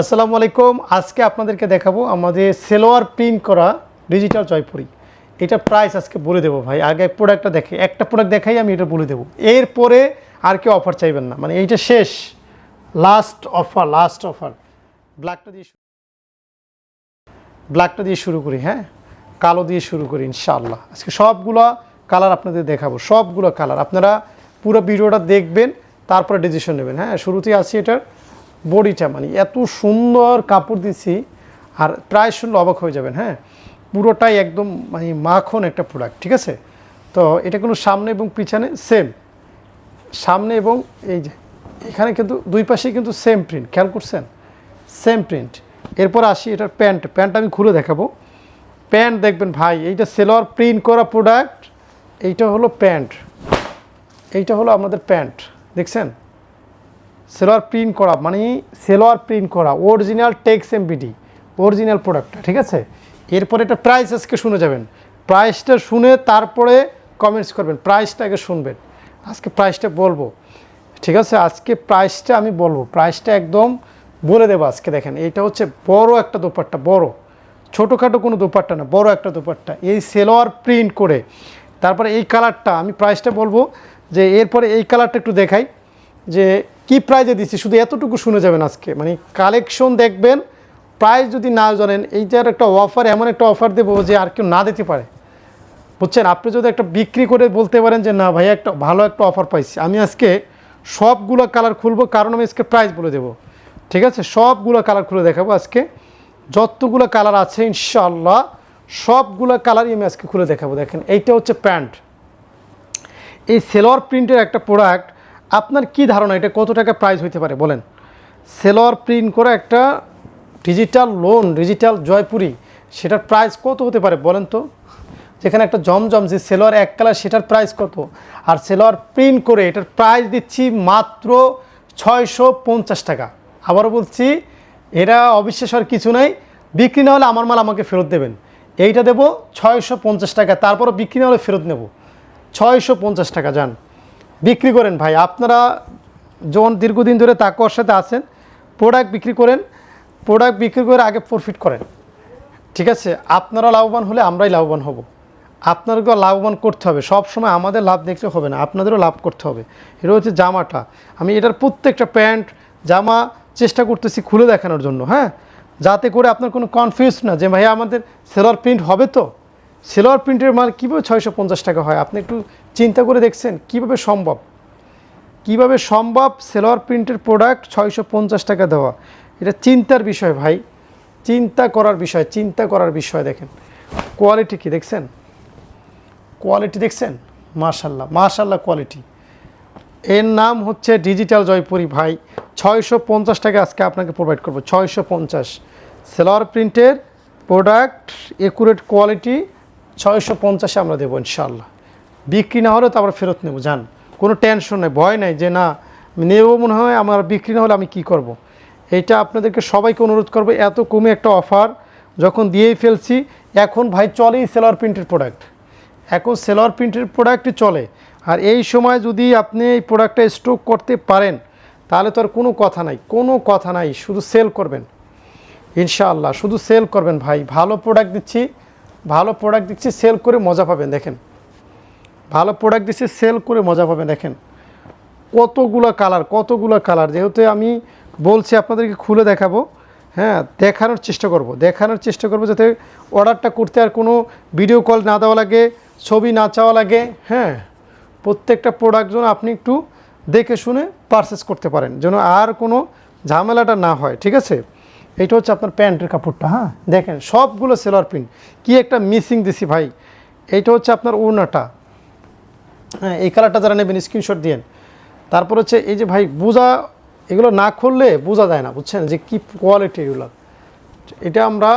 আসসালামু আলাইকুম। আজকে আপনাদেরকে দেখাবো আমাদের সেলোয়ার প্রিন্ট করা ডিজিটাল জয়পুরি। এটা প্রাইস আজকে বলে দেবো ভাই। আগে প্রোডাক্টটা দেখে, একটা প্রোডাক্ট দেখাই আমি এটা বলে দেবো। এরপরে আর কেউ অফার চাইবেন না। মানে এইটা শেষ। লাস্ট অফার লাস্ট অফার ব্ল্যাকটা দিয়ে ব্ল্যাকটা দিয়ে শুরু করি হ্যাঁ? কালো দিয়ে শুরু করি, ইনশাআল্লাহ। আজকে সবগুলো কালার আপনাদের দেখাবো। সবগুলো কালার আপনারা পুরো ভিডিওটা দেখবেন, তারপরে ডিসিশন নেবেন হ্যাঁ? শুরুতেই আসি এটার। বডিটা মানে এত সুন্দর কাপড় দিছি আর প্রায় শুনলে অবাক হয়ে যাবেন হ্যাঁ? পুরোটাই একদম মানে মাখন একটা প্রোডাক্ট ঠিক আছে? তো এটা কোনো সামনে এবং পিছনে সেম সামনে এবং এই যে, এখানে কিন্তু দুই পাশেই কিন্তু সেম প্রিন্ট খেয়াল করছেন? সেম প্রিন্ট এরপর আসি এটার প্যান্ট প্যান্ট আমি খুলে দেখাবো। প্যান্ট দেখবেন ভাই, এইটা সেলোয়ার প্রিন্ট করা প্রোডাক্ট এইটা হলো প্যান্ট। এইটা হলো আমাদের প্যান্ট, দেখছেন? সেলোয়ার প্রিন্ট করা মানে সেলোয়ার প্রিন্ট করা অরিজিনাল টেক্স এমবিডি অরিজিনাল প্রোডাক্টটা ঠিক আছে? এরপরে এটা প্রাইস আজকে শুনে যাবেন। প্রাইসটা শুনে তারপরে কমেন্টস করবেন প্রাইসটা আগে শুনবেন। আজকে প্রাইসটা বলব, ঠিক আছে? আজকে প্রাইসটা আমি বলব প্রাইসটা একদম বলে দেবো আজকে, দেখেন। এটা হচ্ছে বড় একটা দোপাট্টা, বড়। ছোটোখাটো কোনো দোপাট্টা না, বড় একটা দোপাট্টা। এই সেলোয়ার প্রিন্ট করে, তারপরে এই কালারটা আমি প্রাইসটা বলব, যে এরপরে এই কালারটা একটু দেখাই, যে কি প্রাইজে দিচ্ছি? শুধু এতটুকু শুনে যাবেন আজকে। মানে কালেকশন দেখবেন প্রাইস যদি না জানেন, এইটার একটা অফার এমন একটা অফার দেবো যে আর কেউ না দিতে পারে। বুঝছেন? আপনি যদি একটা বিক্রি করে বলতে পারেন যে, না ভাই, একটা ভালো একটা অফার পাইছি। আমি আজকে সবগুলো কালার খুলবো, কারণ আমি আজকে প্রাইস বলে দেবো। ঠিক আছে? সবগুলো কালার খুলে দেখাবো আজকে। যতগুলো কালার আছে ইনশাল্লাহ সবগুলো কালারই আমি আজকে খুলে দেখাবো। দেখেন, এইটা হচ্ছে প্যান্ট। এই সেলোয়ার প্রিন্টের একটা প্রোডাক্ট আপনার কি ধারণা? এটা কত টাকা প্রাইস হইতে পারে? বলেন। সেলোয়ার প্রিন্ট করা একটা ডিজিটাল লোন ডিজিটাল জয়পুরি, সেটার প্রাইস কত হতে পারে বলেন তো? যেখানে একটা জমজম যে সেলোয়ার এক কালার, সেটার প্রাইস কত? আর সেলোয়ার প্রিন্ট করে এটার প্রাইস দিচ্ছি মাত্র ছয়শো পঞ্চাশ টাকা। আবারও বলছি, এরা অবিশ্বাস আর কিছু নাই। বিক্রি না হলে আমার মাল আমাকে ফেরত দেবেন। এইটা দেবো ছয়শো পঞ্চাশ টাকা, তারপরও বিক্রি না হলে ফেরত নেব। ছয়শো পঞ্চাশ টাকা, যান। বিক্রি করেন ভাই। আপনারা যখন দীর্ঘদিন ধরে তাকুয়ার সাথে আছেন প্রোডাক্ট বিক্রি করেন প্রোডাক্ট বিক্রি করে আগে প্রফিট করেন। ঠিক আছে? আপনারা লাভবান হলে আমরাই লাভবান হব। আপনাদেরকেও লাভবান করতে হবে। সব সময় আমাদের লাভ দেখলে হবে না, আপনাদেরও লাভ করতে হবে। এটা হচ্ছে জামাটা। আমি এটার প্রত্যেকটা প্যান্ট, জামা চেষ্টা করতেছি খুলে দেখানোর জন্য হ্যাঁ? যাতে করে আপনার কোনো কনফিউজ না যে ভাই আমাদের সেলার প্রিন্ট হবে তো? সেলোয়ার প্রিন্টের মাল কীভাবে ছয়শো পঞ্চাশ টাকা হয়? আপনি একটু চিন্তা করে দেখছেন কীভাবে সম্ভব? কীভাবে সম্ভব সেলোয়ার প্রিন্টের প্রোডাক্ট ছয়শো পঞ্চাশ টাকা দেওয়া? এটা চিন্তার বিষয় ভাই। চিন্তা করার বিষয়, চিন্তা করার বিষয় দেখেন। কোয়ালিটি কি দেখছেন? কোয়ালিটি দেখছেন? মার্শাল্লাহ মার্শাল্লাহ কোয়ালিটি এর নাম হচ্ছে ডিজিটাল জয়পুরি ভাই। ছয়শো পঞ্চাশ টাকা আজকে আপনাকে প্রোভাইড করব, ছয়শো পঞ্চাশ। সেলোয়ার প্রিন্টের প্রোডাক্ট একুরেট কোয়ালিটি ছয়শো পঞ্চাশে আমরা দেবো ইনশাল্লাহ বিক্রি না হলে তো আবার ফেরত নেব যান কোনো টেনশন নেই, ভয় নেই যে না নেব মনে হয় আমার বিক্রি না হলে আমি কি করব। এটা আপনাদেরকে সবাইকে অনুরোধ করব, এত কমে একটা অফার যখন দিয়েই ফেলছি, এখন ভাই চলেই সেলোয়ার প্রিন্টের প্রোডাক্ট এখন সেলোয়ার প্রিন্টের প্রোডাক্টই চলে। আর এই সময় যদি আপনি এই প্রোডাক্টটা স্টক করতে পারেন, তাহলে তো আর কোনো কথা নাই, কোনো কথা নাই, শুধু সেল করবেন। ইনশাআল্লাহ, শুধু সেল করবেন ভাই। ভালো প্রোডাক্ট দিচ্ছি ভালো প্রোডাক্ট দিচ্ছি সেল করে মজা পাবেন, দেখেন। ভালো প্রোডাক্ট দিচ্ছি সেল করে মজা পাবেন, দেখেন। কতগুলো কালার কতগুলো কালার যেহেতু আমি বলছি আপনাদেরকে খুলে দেখাবো হ্যাঁ দেখানোর চেষ্টা করব, দেখানোর চেষ্টা করব যাতে অর্ডারটা করতে আর কোনো ভিডিও কল না দেওয়া লাগে, ছবি না চাওয়া লাগে হ্যাঁ। প্রত্যেকটা প্রোডাক্ট যেন আপনি একটু দেখে শুনে পারচেস করতে পারেন, যেন আর কোনো ঝামেলাটা না হয়, ঠিক আছে? এটা হচ্ছে আপনার প্যান্টের কাপড়টা হ্যাঁ? দেখেন, সবগুলো সেলোয়ার প্রিন্ট কি একটা মিসিং দিছি ভাই, এইটা হচ্ছে আপনার ওড়নাটা। হ্যাঁ এই কালারটা যারা নেবেন স্ক্রিনশট দিয়েন। তারপর হচ্ছে এই যে ভাই, বোঝা, এগুলো না খুললে বোঝা যায় না, বুঝছেন? যে কী কোয়ালিটি এগুলো। এটা আমরা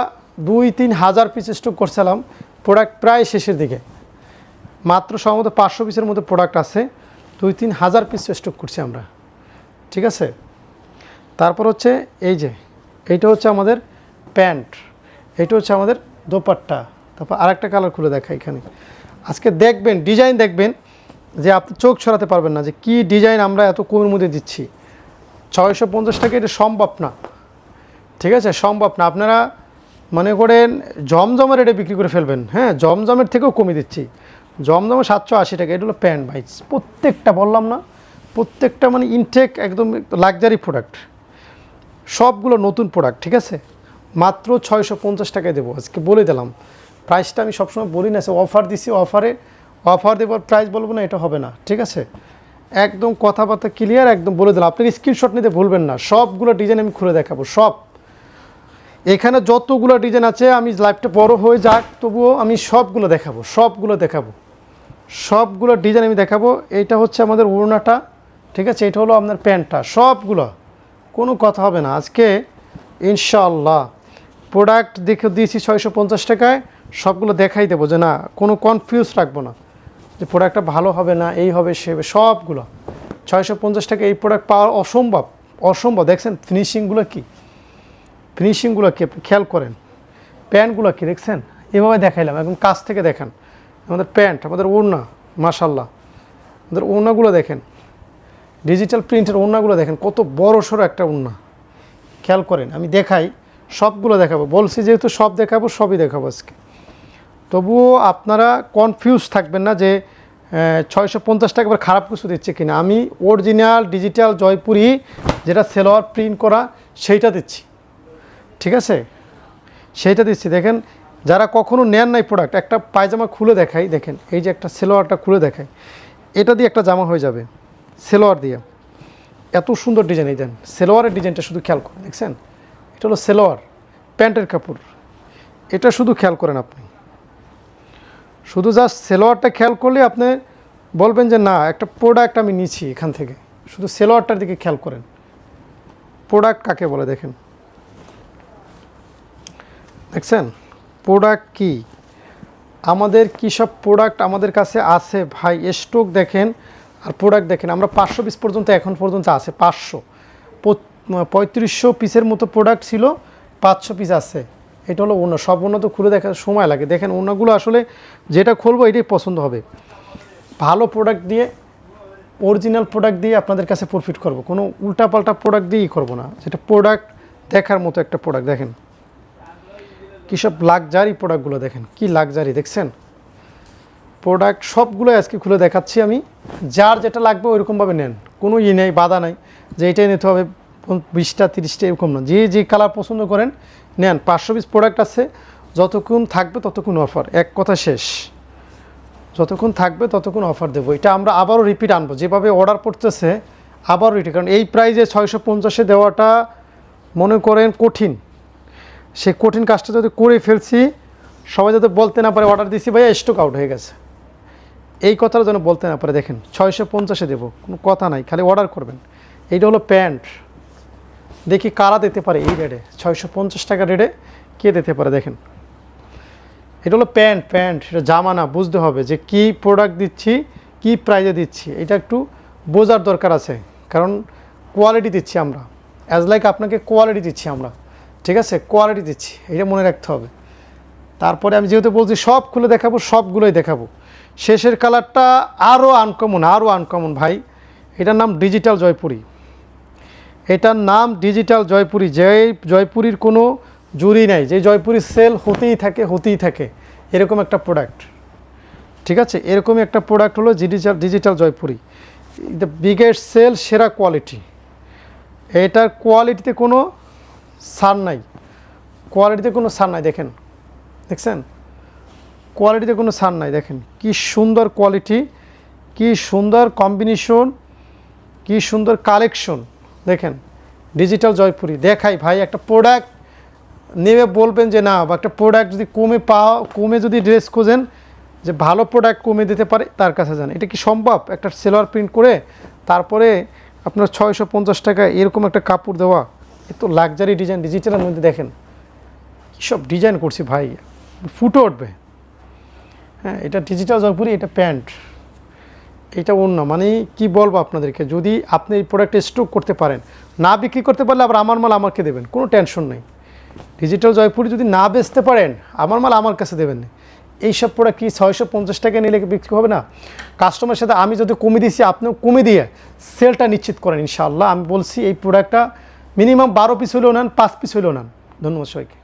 দুই তিন হাজার পিস স্টক করছিলাম প্রোডাক্ট প্রায় শেষের দিকে। মাত্র সম্ভবত পাঁচশো পিসের মধ্যে প্রোডাক্ট আছে, দুই তিন হাজার পিস স্টক করছি আমরা। ঠিক আছে? তারপর হচ্ছে এই যে এইটা হচ্ছে আমাদের প্যান্ট, এইটা হচ্ছে আমাদের দোপাট্টা। তারপর আরেকটা কালার খুলে দেখা এখানে। আজকে দেখবেন, ডিজাইন দেখবেন যে আপনি চোখ ছড়াতে পারবেন না যে কি ডিজাইন আমরা এত কমের মধ্যে দিচ্ছি। ছয়শো পঞ্চাশ টাকা এটা সম্ভব না। ঠিক আছে? সম্ভব না। আপনারা মনে করেন জমজমের রেটে বিক্রি করে ফেলবেন। হ্যাঁ জমজমের থেকেও কমিয়ে দিচ্ছি। জমজমে সাতশো আশি টাকা। এটা হলো প্যান্ট ভাই। প্রত্যেকটা বললাম না, প্রত্যেকটা মানে ইনটেক একদম লাক্সারি প্রোডাক্ট সবগুলো নতুন প্রোডাক্ট ঠিক আছে? মাত্র ছয়শো পঞ্চাশ টাকায় দেবো। আজকে বলে দিলাম। প্রাইসটা আমি সবসময় বলি না, সে অফার দিছি অফারে অফার দেবার প্রাইস বলব না, এটা হবে না, ঠিক আছে? একদম কথাবার্তা ক্লিয়ার একদম বলে দিলাম। আপনি স্ক্রিনশট নিতে ভুলবেন না। সবগুলো ডিজাইন আমি খুলে দেখাবো, সব। এখানে যতগুলো ডিজাইন আছে, আমি লাইভটা বড় হয়ে যাক, তবুও আমি সবগুলো দেখাবো সবগুলো দেখাবো। সবগুলো ডিজাইন আমি দেখাবো। এইটা হচ্ছে আমাদের ওড়নাটা, ঠিক আছে? এটা হলো আপনার প্যান্টটা, সবগুলো। কোনো কথা হবে না। আজকে ইনশাল্লাহ প্রোডাক্ট দেখে দিয়েছি ছয়শো পঞ্চাশ টাকায়, সবগুলো দেখাই দেবো যে না, কোনো কনফিউজ রাখব না। যে প্রোডাক্টটা ভালো হবে না, এই হবে, সে হবে, সবগুলো। ছয়শো পঞ্চাশ টাকা এই প্রোডাক্ট পাওয়া অসম্ভব অসম্ভব। দেখছেন ফিনিশিংগুলো কি? ফিনিশিংগুলো কি? আপনি খেয়াল করেন। প্যান্টগুলো কি? দেখছেন? এভাবে দেখাইলাম, একদম কাছ থেকে দেখেন। আমাদের প্যান্ট, আমাদের ওড়না মাশাল্লাহ আমাদের ওড়নাগুলো দেখেন। ডিজিটাল প্রিন্টের ওড়নাগুলো দেখেন, কত বড় সড়ো একটা ওড়না। খেয়াল করেন, আমি দেখাই, সবগুলো দেখাবো। বলছি যেহেতু সব দেখাবো, সবই দেখাবো আজকে। তবুও আপনারা কনফিউজ থাকবেন না যে ছয়শো পঞ্চাশ টাকা আবার খারাপ কিছু দিচ্ছে কিনা। আমি অরিজিনাল ডিজিটাল জয়পুরি, যেটা সেলোয়ার প্রিন্ট করা, সেইটা দিচ্ছি। ঠিক আছে? সেইটা দিচ্ছি। দেখেন, যারা কখনো নেন নাই প্রোডাক্ট একটা পায়জামা খুলে দেখাই, দেখেন, এই যে একটা সেলোয়ারটা খুলে দেখাই, এটা দিয়ে একটা জামা হয়ে যাবে। সেলোয়ার দিয়ে। এত সুন্দর ডিজাইন এই দেন। সেলোয়ারের ডিজাইনটা শুধু খেয়াল করেন, দেখছেন? এটা হলো সেলোয়ার, প্যান্টের কাপড়। এটা শুধু খেয়াল করেন আপনি। শুধু জাস্ট সেলোয়ারটা খেয়াল করলে আপনি বলবেন যে, না, একটা প্রোডাক্ট আমি নিচ্ছি এখান থেকে। শুধু সেলোয়ারটার দিকে খেয়াল করেন। প্রোডাক্ট কাকে বলে দেখেন? দেখছেন? প্রোডাক্ট কি? আমাদের কী সব প্রোডাক্ট আমাদের কাছে আছে? ভাই স্টক দেখেন। আর প্রোডাক্ট দেখেন, আমরা পাঁচশো পিস পর্যন্ত এখন পর্যন্ত আছে, পাঁচশো। পঁয়ত্রিশশো পিসের মতো প্রোডাক্ট ছিল, পাঁচশো পিস আছে। এটা হলো অন্য সব অন্য তো খুলে দেখার সময় লাগে। দেখেন অন্যগুলো আসলে যেটা খুলবো এটাই পছন্দ হবে। ভালো প্রোডাক্ট দিয়ে অরিজিনাল প্রোডাক্ট দিয়ে আপনাদের কাছে প্রফিট করব। কোনো উল্টাপাল্টা প্রোডাক্ট দিয়েই করব না। যেটা প্রোডাক্ট দেখার মতো একটা প্রোডাক্ট দেখেন। কী সব লাক্সারি প্রোডাক্টগুলো দেখেন, কি লাক্সারি দেখছেন? প্রোডাক্ট সবগুলো আজকে খুলে দেখাচ্ছি আমি। যার যেটা লাগবে ওইরকমভাবে নেন। কোনো ই নেই, বাধা নাই। যে এটাই নিতে হবে বিশটা, তিরিশটা এরকম না। যে যে কালার পছন্দ করেন, নেন। পাঁচশো পিস প্রোডাক্ট আছে। যতক্ষণ থাকবে ততক্ষণ অফার এক কথা শেষ। যতক্ষণ থাকবে ততক্ষণ অফার দেবো। এটা আমরা আবারও রিপিট আনব। যেভাবে অর্ডার পড়তেছে, আবারও রিপিট কারণ এই প্রাইজে ছয়শো পঞ্চাশে দেওয়াটা মনে করেন কঠিন। সে কঠিন কাজটা যদি করে ফেলছি, সবাই যাতে বলতে না পারে অর্ডার দিছি, ভাইয়া স্টক আউট হয়ে গেছে। এই কথাটা যেন বলতে না পারে, দেখেন, ছয়শো পঞ্চাশে দেবো, কোনো কথা নাই, খালি অর্ডার করবেন। এইটা হলো প্যান্ট। দেখি কারা দিতে পারে এই রেটে ছয়শো পঞ্চাশ টাকা রেটে কে দিতে পারে, দেখেন। এটা হলো প্যান্ট প্যান্ট, এটা জামা না বুঝতে হবে যে কি প্রোডাক্ট দিচ্ছি, কি প্রাইজে দিচ্ছি, এটা একটু বোঝার দরকার আছে, কারণ কোয়ালিটি দিচ্ছি আমরা। অ্যাজ লাইক আপনাকে কোয়ালিটি দিচ্ছি আমরা, ঠিক আছে? কোয়ালিটি দিচ্ছি, এটা মনে রাখতে হবে। তারপরে আমি যেহেতু বলছি সব খুলে দেখাবো, সবগুলোই দেখাবো। শেষের কালারটা আরও আনকমন আরও আনকমন ভাই। এটার নাম ডিজিটাল জয়পুরি। এটার নাম ডিজিটাল জয়পুরি। যে জয়পুরীর কোনো জুরি নাই। যে জয়পুরির সেল হতেই থাকে হতেই থাকে। এরকম একটা প্রোডাক্ট ঠিক আছে? এরকমই একটা প্রোডাক্ট হলো digital digital Jaipuri. The biggest sale সেরা কোয়ালিটি এটার কোয়ালিটিতে কোনো সার নাই। কোয়ালিটিতে কোনো সার নাই, দেখেন। দেখছেন? কোয়ালিটিতে কোনো সার নাই, দেখেন। কি সুন্দর কোয়ালিটি কি সুন্দর কম্বিনেশন কি সুন্দর কালেকশন দেখেন ডিজিটাল জয়পুরি। দেখাই ভাই, একটা প্রোডাক্ট নেমে বলবেন যে না, বা একটা প্রোডাক্ট যদি কমে পাওয়া কমে যদি ড্রেস খোঁজেন, যে ভালো প্রোডাক্ট কমে দিতে পারে, তার কাছে যান। এটা কি সম্ভব? একটা সেলোয়ার প্রিন্ট করে, তারপরে আপনার ছয়শো পঞ্চাশ টাকা এরকম একটা কাপড় দেওয়া, এত লাক্সারি ডিজাইন ডিজিটালের মধ্যে দেখেন। কী সব ডিজাইন করছি ভাই। ফুটে উঠবে। হ্যাঁ এটা ডিজিটাল জয়পুরি এটা প্যান্ট। এটা অন্য মানে কি বলব আপনাদেরকে, যদি আপনি এই প্রোডাক্ট স্টক করতে পারেন, না বিক্রি করতে পারলে আবার আমার মাল আমাকে দেবেন, কোনো টেনশন নেই। ডিজিটাল জয়পুরি যদি না বেচতে পারেন, আমার মাল আমার কাছে দেবেন না। এইসব প্রোডাক্ট কি ছয়শো পঞ্চাশ টাকা নিলে বিক্রি হবে না? কাস্টমারের সাথে আমি যদি কমে দিয়েছি আপনিও কমে দিয়ে সেলটা নিশ্চিত করেন, ইনশাআল্লাহ। আমি বলছি এই প্রোডাক্টটা মিনিমাম বারো পিস হলেও নেন, পাঁচ পিস হলেও নেন। ধন্যবাদ সবাইকে।